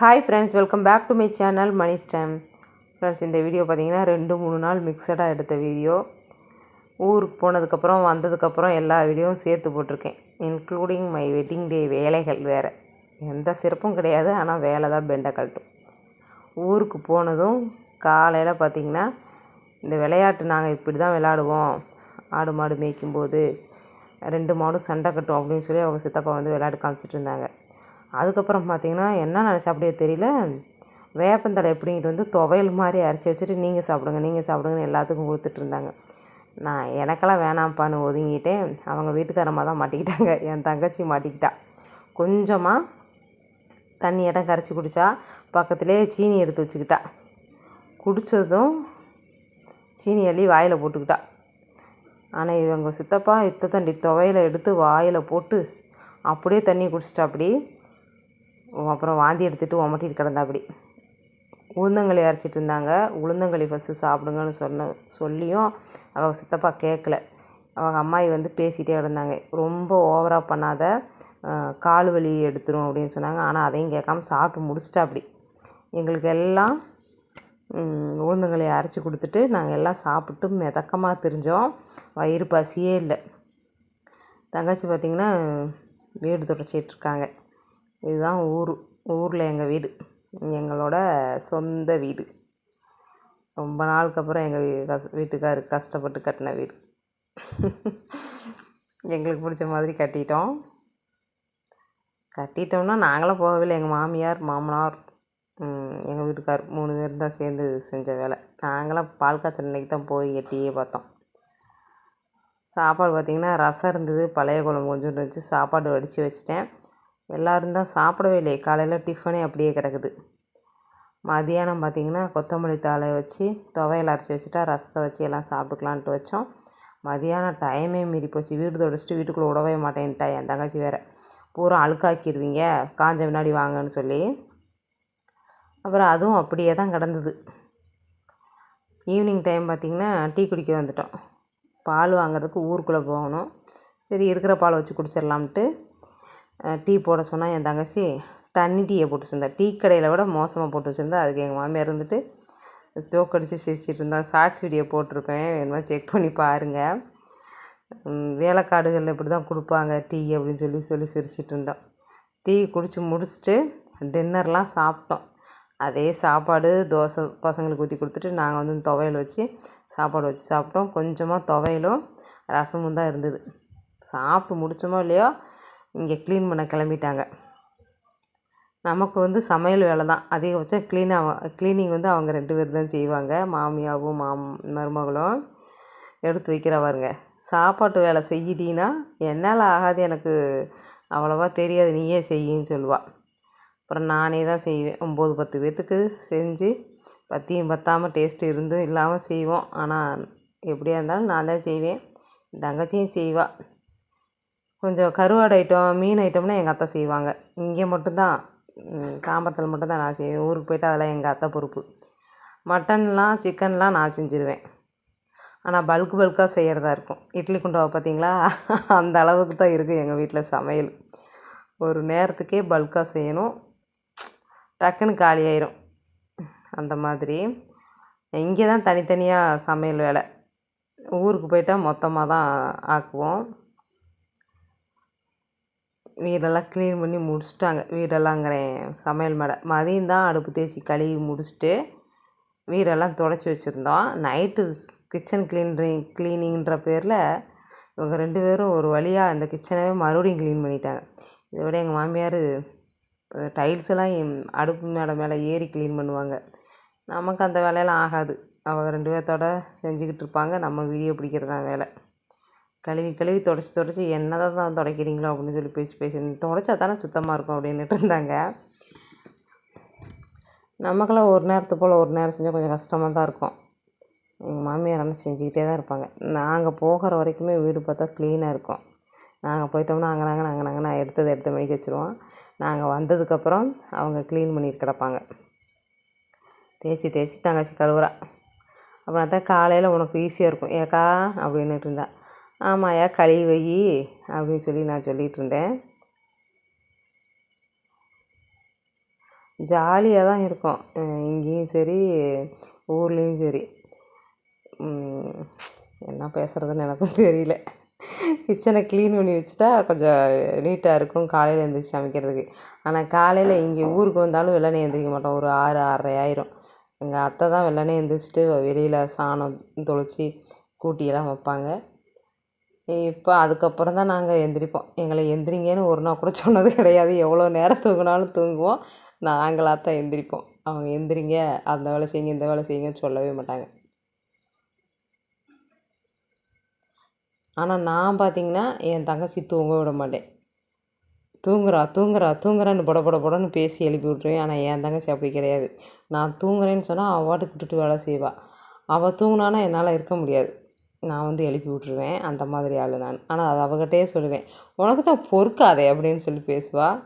Hi friends welcome back to my channel Mani storm friends இந்த video பார்த்தீங்கன்னா ரெண்டு மூணு நாள் மிக்சடாக எடுத்த வீடியோ ஊருக்கு போனதுக்கப்புறம் வந்ததுக்கப்புறம் எல்லா வீடியோவும் சேர்த்து போட்டிருக்கேன். இன்க்ளூடிங் மை வெட்டிங் டே வேலைகள் வேறு. எந்த சிறப்பும் கிடையாது ஆனால் வேலை தான் பெண்டை கழட்டும் ஊருக்கு போனதும் காலையில் பார்த்திங்கன்னா இந்த விளையாட்டு நாங்கள் இப்படி தான் விளையாடுவோம். ஆடு மாடு மேய்க்கும்போது ரெண்டு மாடும் சண்டை கட்டும் அப்படின்னு சொல்லி அவங்க சித்தப்பா வந்து விளையாட்டு காமிச்சிட்டு இருந்தாங்க. அதுக்கப்புறம் பார்த்திங்கன்னா என்ன நினச்சா அப்படியே தெரியல. வேப்பந்தழை எப்படிங்கிட்டு வந்து துவையல் மாதிரி அரைச்சி வச்சுட்டு நீங்கள் சாப்பிடுங்க நீங்கள் சாப்பிடுங்கன்னு எல்லாத்துக்கும் கொடுத்துட்ருந்தாங்க நான் எனக்கெல்லாம் வேணாம்ப்பான்னு ஒதுங்கிட்டேன். அவங்க வீட்டுக்காரமாக தான் மாட்டிக்கிட்டாங்க. என் தங்கச்சி மாட்டிக்கிட்டா. கொஞ்சமாக தண்ணி இடம் கரைச்சி குடித்தா பக்கத்துலேயே சீனி எடுத்து வச்சுக்கிட்டா. குடித்ததும் சீனி அள்ளி வாயில் போட்டுக்கிட்டா. ஆனால் இவங்க சித்தப்பா இத்த தண்டி துவையில எடுத்து வாயில் போட்டு அப்படியே தண்ணி குடிச்சிட்டா அப்படி. அப்புறம் வாந்தி எடுத்துகிட்டு உமட்டிட்டு கிடந்தா அப்படி உளுந்தங்களி அரைச்சிட்டு இருந்தாங்க. உளுந்தங்களி ஃபஸ்ட்டு சாப்பிடுங்கன்னு சொன்ன சொல்லியும் அவங்க சித்தப்பா கேட்கல அவங்க அம்மாயி வந்து பேசிகிட்டே இருந்தாங்க ரொம்ப ஓவராக பண்ணாத கால் வலி எடுத்துரும் அப்படின்னு சொன்னாங்க. ஆனால் அதையும் கேட்காம சாப்பிட்டு முடிச்சிட்டா அப்படி எங்களுக்கு எல்லாம் உளுந்தங்களி அரைச்சி கொடுத்துட்டு நாங்கள் எல்லாம் சாப்பிட்டு மிதக்கமாக தெரிஞ்சோம். வயிறு பசியே இல்லை. தங்கச்சி பார்த்திங்கன்னா வீடு தொடச்சிட்ருக்காங்க இதுதான் ஊர். ஊரில் எங்கள் வீடு. எங்களோட சொந்த வீடு. ரொம்ப நாளுக்கு அப்புறம் எங்கள் வீ கஸ் வீட்டுக்கார் கஷ்டப்பட்டு கட்டின வீடு. எங்களுக்கு பிடிச்ச மாதிரி கட்டிட்டோம். கட்டிட்டோம்னா நாங்களாம் போகவில்லை. எங்கள் மாமியார் மாமனார் எங்கள் வீட்டுக்கார் மூணு பேர் தான் சேர்ந்து செஞ்ச வேலை. நாங்களாம் பால் காய்ச்சல் அன்றைக்கி தான் போய் எட்டியே பார்த்தோம். சாப்பாடு பார்த்திங்கன்னா ரசம் இருந்தது பழைய குழம்பு கொஞ்சம் இருந்துச்சு. சாப்பாடு வடித்து வச்சுட்டேன். எல்லோரும் தான் சாப்பிடவே இல்லை காலையில் டிஃபனே அப்படியே கிடக்குது. மதியானம் பார்த்திங்கன்னா கொத்தமல்லி தாளை வச்சு துவையல் அரைச்சி வச்சுட்டா ரசத்தை வச்சு எல்லாம் சாப்பிட்டுக்கலான்ட்டு வச்சோம். மதியானம் டைமே மீறி போச்சு. வீடு தொடச்சிட்டு வீட்டுக்குள்ளே விடவே மாட்டேன்ட்டா என் தங்கச்சி வேறு. பூரா அழுக்காக்கிடுவீங்க காஞ்ச முன்னாடி வாங்கன்னு சொல்லி. அப்புறம் அதுவும் அப்படியே தான் கிடந்தது. ஈவினிங் டைம் பார்த்திங்கன்னா டீ குடிக்க வந்துட்டோம். பால் வாங்குறதுக்கு ஊருக்குள்ளே போகணும். சரி இருக்கிற பால் வச்சு குடிச்சிடலாம்ட்டு டீ போட சொன்னால் என் தங்கச்சி தண்ணி டீயை போட்டு வச்சுருந்தா. டீ கடையில் விட மோசமாக போட்டு வச்சுருந்தா. அதுக்கு எங்கள் மாமியார் இருந்துட்டு ஸ்டோக் அடித்து சிரிச்சிட்டு இருந்தான் ஷார்ட்ஸ் வீடியோ போட்டிருக்கேன். வேணுமா செக் பண்ணி பாருங்கள் வேலைக்காடுகளில் இப்படி தான் கொடுப்பாங்க டீ அப்படின்னு சொல்லி சொல்லி சிரிச்சிட்டு இருந்தோம் டீ குடித்து முடிச்சுட்டு டின்னர்லாம் சாப்பிட்டோம். அதே சாப்பாடு தோசை பசங்களுக்கு ஊற்றி கொடுத்துட்டு நாங்கள் வந்து துவையல் வச்சு சாப்பாடு வச்சு சாப்பிட்டோம். கொஞ்சமாக துவையலும் ரசமும் தான் இருந்தது. சாப்பிட்டு முடித்தோமோ இல்லையோ? இங்கே க்ளீன் பண்ண கிளம்பிட்டாங்க. நமக்கு வந்து சமையல் வேலை தான். அதிகபட்சம் க்ளீனாக க்ளீனிங் வந்து அவங்க ரெண்டு பேர் தான் செய்வாங்க. மாமியாவும் மாம் மருமகளும் எடுத்து வைக்கிறவாருங்க சாப்பாட்டு வேலை செய்யிட்டீங்கன்னா என்னால் ஆகாது எனக்கு. அவ்வளோவா தெரியாது. நீயே செய்யின்னு சொல்லுவாள் அப்புறம் நானே தான் செய்வேன். ஒம்பது பத்து பேர்த்துக்கு செஞ்சு பற்றியும் பற்றாமல் டேஸ்ட்டு இருந்தும் இல்லாமல் செய்வோம். ஆனால் எப்படியா இருந்தாலும் நான் தான் செய்வேன். தங்கச்சியும் செய்வாள் கொஞ்சம் கருவாடு ஐட்டம் மீன் ஐட்டம்னால் எங்கள் அத்தை செய்வாங்க. இங்கே மட்டும்தான் தாம்பரத்தில் மட்டும்தான் நான் செய்வேன். ஊருக்கு போய்ட்டு அதெல்லாம் எங்கள் அத்தை பொறுப்பு. மட்டன்லாம் சிக்கன்லாம் நான் செஞ்சுருவேன். ஆனால் பல்க் பல்காக செய்கிறதா இருக்கும். இட்லி குண்டாவை பார்த்தீங்களா அந்த அளவுக்கு தான் இருக்குது எங்கள் வீட்டில் சமையல். ஒரு நேரத்துக்கே பல்காக செய்யணும். டக்குன்னு காலி ஆயிரும். அந்த மாதிரி. இங்கே தான் தனித்தனியாக சமையல் வேலை. ஊருக்கு போயிட்டால் மொத்தமாக தான் ஆக்குவோம். வீடெல்லாம் க்ளீன் பண்ணி முடிச்சிட்டாங்க. வீடெல்லாங்கிறேன் சமையல் மேடை. மதியம் தான் அடுப்பு தேய்ச்சி கழுவி முடிச்சுட்டு வீடெல்லாம் துடச்சி வச்சுருந்தோம். நைட்டு கிச்சன் க்ளீனிங் க்ளீனிங்கிற பேரில் இவங்க ரெண்டு பேரும் ஒரு வழியாக அந்த கிச்சனவே மறுபடியும் க்ளீன் பண்ணிட்டாங்க. இதை விட எங்கள் மாமியார் டைல்ஸ் எல்லாம் அடுப்பு மேடை மேலே ஏறி க்ளீன் பண்ணுவாங்க. நமக்கு அந்த வேலையெல்லாம் ஆகாது. அவங்க ரெண்டு பேர்த்தோட செஞ்சுக்கிட்டு இருப்பாங்க. நம்ம வீடியோ பிடிக்கிறது தான் வேலை. கழுவி கழுவி தொடச்சி தொடச்சி என்ன தான் துடைக்கிறீங்களோ அப்படின்னு சொல்லி பேசி பேசி துடைச்சா தானே சுத்தமாக இருக்கும் அப்படின்னுட்டு இருந்தாங்க. நமக்கெல்லாம் ஒரு நேரத்து போல் ஒரு நேரம் செஞ்சால் கொஞ்சம் கஷ்டமாக தான் இருக்கும். எங்கள் மாமியார் ஆனால் செஞ்சுக்கிட்டே தான் இருப்பாங்க. நாங்கள் போகிற வரைக்குமே வீடு பார்த்தா க்ளீனாக இருக்கும். நாங்கள் போயிட்டோம்னா அங்கே நாங்கள் நாங்கள் நாங்கள் நான் எடுத்ததை எடுத்த மணிக்கு வச்சுருவோம். நாங்கள் வந்ததுக்கப்புறம் அவங்க க்ளீன் பண்ணிட்டு கிடப்பாங்க. தேய்ச்சி தேய்ச்சி தங்கச்சி கழுவுறா. அப்புறம் தான் காலையில் உனக்கு ஈஸியாக இருக்கும். ஏக்கா அப்படின்னுட்டு இருந்தா. ஆமாயா கழுவி வை அப்படின்னு சொல்லி நான் சொல்லிகிட்டு இருந்தேன். ஜாலியாக தான் இருக்கும். இங்கேயும் சரி ஊர்லேயும் சரி. என்ன பேசுகிறதுன்னு எனக்கும் தெரியல. கிச்சனை க்ளீன் பண்ணி வச்சுட்டா கொஞ்சம் நீட்டாக இருக்கும் காலையில் எழுந்திரிச்சி சமைக்கிறதுக்கு. ஆனால் காலையில் இங்கே ஊருக்கு வந்தாலும் வெள்ளனே எழுந்திரிக்க மாட்டோம். ஒரு ஆறு ஆறரை ஆயிரும். எங்கள் அத்தை தான் வெள்ளனே எழுந்திரிச்சிட்டு வெளியில் சாணம் தொளிச்சி கூட்டியெல்லாம் வைப்பாங்க. இப்போ அதுக்கப்புறம் தான் நாங்கள் எந்திரிப்போம். எங்களை எந்திரிங்கன்னு ஒரு நாள் கூட சொன்னது கிடையாது. எவ்வளோ நேரம் தூங்கினாலும் தூங்குவோம். நாங்களாக தான் எந்திரிப்போம். அவங்க எந்திரிங்க. அந்த வேலை செய்யுங்க இந்த வேலை செய்யுங்கன்னு சொல்லவே மாட்டாங்க. ஆனால் நான் பார்த்திங்கன்னா என் தங்கச்சி தூங்க விட மாட்டேன். தூங்குறா தூங்குறா தூங்குறான்னு பொட புடன்னு பேசி எழுப்பி விட்ருவேன் ஆனால் என் தங்கச்சி அப்படி கிடையாது. நான் தூங்குறேன்னு சொன்னால் அவள் விட்டுட்டு வேலை செய்வாள் அவள் தூங்கினானா என்னால் இருக்க முடியாது. நான் வந்து எழுப்பி விட்ருவேன் அந்த மாதிரி ஆள் நான். ஆனால் அது அவகிட்டே சொல்லுவேன். உனக்கு தான் பொறுக்காதே அப்படின்னு சொல்லி பேசுவாள்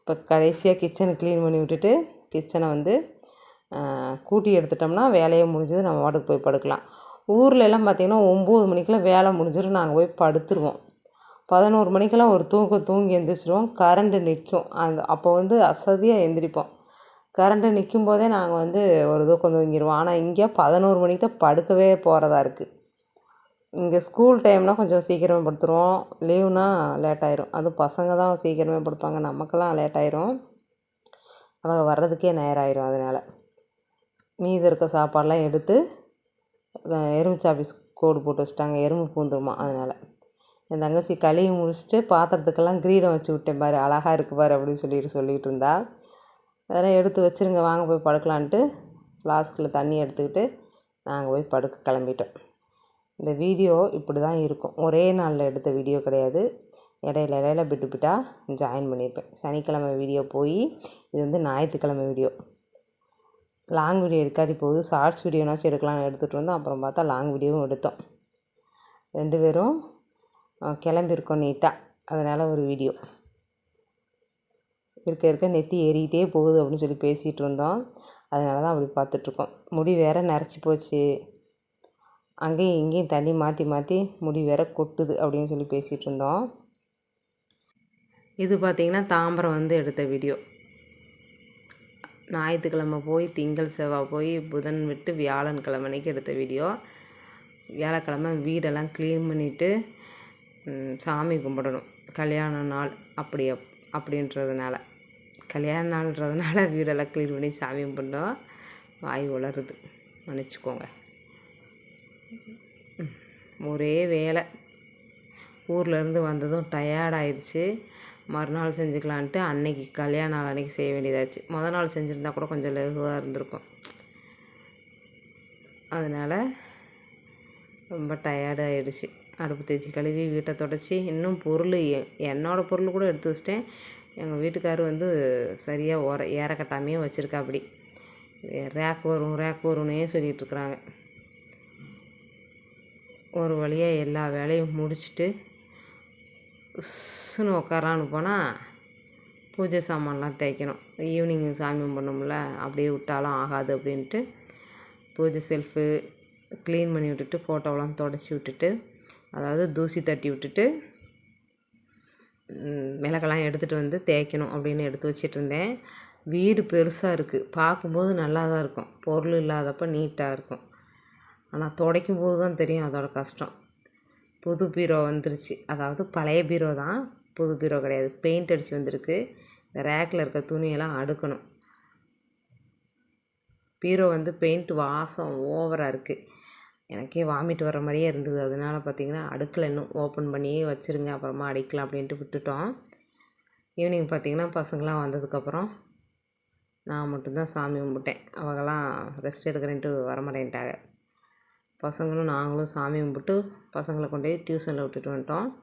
இப்போ கடைசியாக கிச்சனை க்ளீன் பண்ணி விட்டுட்டு கிச்சனை வந்து கூட்டி எடுத்துட்டோம்னா வேலையை முடிஞ்சது நம்ம வாட்டுக்கு போய் படுக்கலாம். ஊரில் எல்லாம் பார்த்திங்கன்னா ஒம்பது மணிக்கெலாம் வேலை முடிஞ்சிடும் நாங்கள் போய் படுத்துருவோம். பதினோரு மணிக்கெல்லாம் ஒரு தூக்கம் தூங்கி எழுந்திரிச்சிருவோம் கரண்ட்டு நிற்கும் அந்த அப்போ வந்து அசதியாக எந்திரிப்போம். கரண்ட்டு நிற்கும் போதே நாங்கள் வந்து ஒரு தூக்கம் தூங்கிடுவோம் ஆனால் இங்கே பதினோரு மணிக்கு தான் படுக்கவே போகிறதா இருக்குது இங்கே ஸ்கூல் டைம்னால் கொஞ்சம் சீக்கிரமே படுத்துருவோம். லீவுனால் லேட் ஆயிரும். அதுவும் பசங்க தான் சீக்கிரமே படுப்பாங்க நமக்கெல்லாம் லேட் ஆயிரும். அவங்க வர்றதுக்கே நேரம் ஆயிரும் அதனால். மீதி இருக்க சாப்பாடெலாம் எடுத்து எறும்பு சாப்பீஸ் கோடு போட்டு வச்சுட்டாங்க. எறும்பு பூந்துருமா அதனால். என் தங்கச்சி கழுவி முடிச்சுட்டு பாத்திரத்துக்கெல்லாம் கிரீடம் வச்சு விட்டேன் பாரு. அழகாக இருக்கு பாரு அப்படின்னு சொல்லிட்டு சொல்லிகிட்டு இருந்தா. அதெல்லாம் எடுத்து வச்சுருங்க. வாங்க போய் படுக்கலான்ட்டு ஃப்ளாஸ்கில் தண்ணி எடுத்துக்கிட்டு நாங்கள் போய் படுக்க கிளம்பிட்டோம். இந்த வீடியோ இப்படி தான் இருக்கும். ஒரே நாளில் எடுத்த வீடியோ கிடையாது. இடையில இடையில பிட்டு பிட்டாக ஜாயின் பண்ணியிருப்பேன். சனிக்கிழமை வீடியோ போய் இது வந்து ஞாயிற்றுக்கிழமை வீடியோ. லாங் வீடியோ எடுக்காட்டி போகுது. ஷார்ட்ஸ் வீடியோனாச்சும் எடுக்கலாம்னு எடுத்துகிட்டு வந்தோம். அப்புறம் பார்த்தா லாங் வீடியோவும் எடுத்தோம். ரெண்டு பேரும் கிளம்பியிருக்கோம் நீட்டாக அதனால் ஒரு வீடியோ. இருக்க இருக்க நெத்தி ஏறிக்கிட்டே போகுது அப்படின்னு சொல்லி பேசிகிட்டு இருந்தோம். அதனால தான் அப்படி பார்த்துட்ருக்கோம் முடி வேற நரைச்சி போச்சு. அங்கேயும் இங்கேயும் தண்ணி மாற்றி மாற்றி முடி வேற கொட்டுது அப்படின்னு சொல்லி பேசிகிட்டு இருந்தோம். இது பார்த்திங்கன்னா தாம்பரம் வந்து எடுத்த வீடியோ ஞாயிற்றுக்கிழமை போய் திங்கள் செவ்வாய் போய் புதன் விட்டு வியாழன் கிழமைக்கு எடுத்த வீடியோ வியாழக்கிழமை வீடெல்லாம் க்ளீன் பண்ணிவிட்டு சாமி கும்பிடணும். கல்யாண நாள் அப்படி அப்படின்றதுனால. கல்யாண நாள்ன்றதுனால வீடெல்லாம் க்ளீன் பண்ணி சாமி கும்பிட்டோம். வாய் உளருது மன்னிச்சுக்கோங்க. ஒரே வேலை. ஊர்லேருந்து வந்ததும் டயர்டாயிடுச்சு மறுநாள் செஞ்சுக்கலான்ட்டு அன்னைக்கு கல்யாண நாள் அன்றைக்கி செய்ய வேண்டியதாச்சு. மொதல் நாள் செஞ்சுருந்தா கூட கொஞ்சம் லகுவாக இருந்திருக்கும். அதனால் ரொம்ப டயர்டு ஆகிடுச்சு அடுப்பு தேய்ச்சி கழுவி வீட்டை தொடச்சி இன்னும் பொருள் என்னோடய பொருள் கூட எடுத்து வச்சிட்டேன். எங்கள் வீட்டுக்கார் வந்து சரியாக உர ஏற கட்டாமையே வச்சுருக்காப்படி ரேக் வரும் ரேக் வரும்னே சொல்லிகிட்ருக்குறாங்க ஒரு வழியாக எல்லா வேலையும் முடிச்சுட்டு உஸ்ஸுன்னு உட்காரான்னு போனால் பூஜை சாமான்லாம் தேய்க்கணும். ஈவினிங் சாமி கும்பிட்ணும்ல அப்படியே விட்டாலும் ஆகாது அப்படின்ட்டு பூஜை செல்ஃபு க்ளீன் பண்ணி விட்டுட்டு ஃபோட்டோவெலாம் தொடச்சி விட்டுட்டு அதாவது தூசி தட்டி விட்டுட்டு மிளகெல்லாம் எடுத்துகிட்டு வந்து தேய்க்கணும் அப்படின்னு எடுத்து வச்சிட்டு இருந்தேன் வீடு பெருசாக இருக்குது பார்க்கும்போது நல்லா தான் இருக்கும். பொருள் இல்லாதப்போ நீட்டாக இருக்கும். ஆனால் துடைக்கும் போது தான் தெரியும் அதோடய கஷ்டம். புது பீரோ வந்துருச்சு. அதாவது பழைய பீரோ தான் புது பீரோ கிடையாது. பெயிண்ட் அடித்து வந்திருக்கு. இந்த ரேக்கில் இருக்க துணியெல்லாம் அடுக்கணும். பீரோ வந்து பெயிண்ட் வாசம் ஓவராக இருக்குது எனக்கே வாமிட் வர மாதிரியே இருந்தது. அதனால பார்த்திங்கன்னா அடுக்கில் இன்னும் ஓப்பன் பண்ணியே வச்சுருங்க. அப்புறமா அடிக்கலாம் அப்படின்ட்டு விட்டுட்டோம். ஈவினிங் பார்த்திங்கன்னா பசங்களாம் வந்ததுக்கப்புறம் நான் மட்டும்தான் சாமி கும்பிட்டேன். அவங்கெல்லாம் ரெஸ்ட் எடுக்கிறேன்ட்டு வரமாட்டேன்ட்டாங்க. பசங்களும் நாங்களும் சாமி கும்பிட்டு பசங்களை கொண்டு போய் டியூஷனில் விட்டுட்டு வந்துட்டோம்.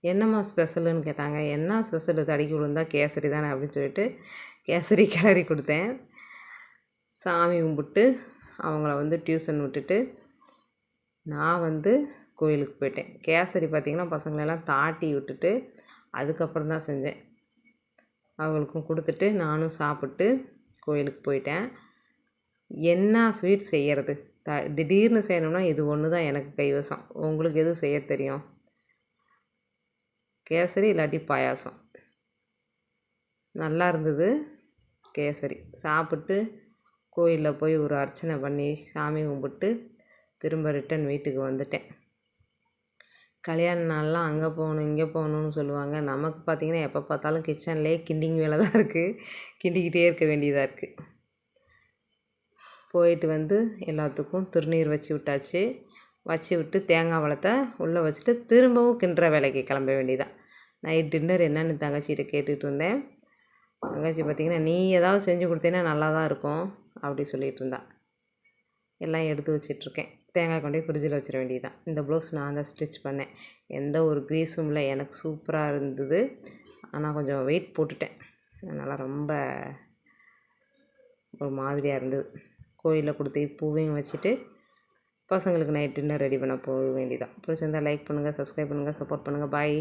என்னம்மா ஸ்பெஷலுன்னு கேட்டாங்க. என்ன ஸ்பெஷலு? தடிக்கி விழுந்தா கேசரி தானே? அப்படின்னு சொல்லிட்டு கேசரி கிளறி கொடுத்தேன். சாமி கும்பிட்டு அவங்கள வந்து டியூஷன் விட்டுட்டு நான் வந்து கோயிலுக்கு போயிட்டேன். கேசரி பார்த்திங்கன்னா பசங்களெல்லாம் தாட்டி விட்டுட்டு அதுக்கப்புறம் தான் செஞ்சேன். அவங்களுக்கும் கொடுத்துட்டு நானும் சாப்பிட்டு கோயிலுக்கு போயிட்டேன். என்ன ஸ்வீட் செய்கிறது த திடீர்னு செய்யணும்னா இது ஒன்று தான் எனக்கு கைவசம். உங்களுக்கு எதுவும் செய்ய தெரியும்? கேசரி இல்லாட்டி பாயாசம். நல்லா இருந்தது கேசரி. சாப்பிட்டு கோயிலில் போய் ஒரு அர்ச்சனை பண்ணி சாமி கும்பிட்டு திரும்ப ரிட்டன் வீட்டுக்கு வந்துட்டேன். கல்யாண நாள்லாம் அங்கே போகணும் இங்கே போகணுன்னு சொல்லுவாங்க. நமக்கு பார்த்திங்கன்னா எப்போ பார்த்தாலும் கிச்சன்லேயே கிண்டிங் வேலை தான் இருக்குது கிண்டிக்கிட்டே இருக்க வேண்டியதாக இருக்குது போயிட்டு வந்து எல்லாத்துக்கும் திருநீர் வச்சு விட்டாச்சு. வச்சு விட்டு தேங்காய் பழத்தை உள்ளே வச்சுட்டு திரும்பவும் கிண்டுற வேலைக்கு கிளம்ப வேண்டியதான் நைட் டின்னர் என்னென்னு தங்கச்சிகிட்ட கேட்டுகிட்டு இருந்தேன். தங்கச்சி பார்த்திங்கன்னா நீ ஏதாவது செஞ்சு கொடுத்தீங்கன்னா நல்லா தான் இருக்கும் அப்படி சொல்லிகிட்டு இருந்தா. எல்லாம் எடுத்து வச்சிட்ருக்கேன் தேங்காய் கொண்டு போய் ஃப்ரிட்ஜில் வச்சிட வேண்டியதான் இந்த ப்ளவுஸ் நான் தான் ஸ்டிச் பண்ணேன். எந்த ஒரு க்ரீஸும் இல்லை. எனக்கு சூப்பராக இருந்தது. ஆனால் கொஞ்சம் வெயிட் போட்டுட்டேன். அதனால் ரொம்ப ஒரு மாதிரியாக இருந்தது. கோயிலில் கொடுத்து பூவையும் வச்சுட்டு பசங்களுக்கு நைட் டின்னர் ரெடி பண்ண போக வேண்டியதான் பிடிச்சிருந்தால் லைக் பண்ணுங்கள் சப்ஸ்கிரைப் பண்ணுங்கள் சப்போர்ட் பண்ணுங்கள் பாய்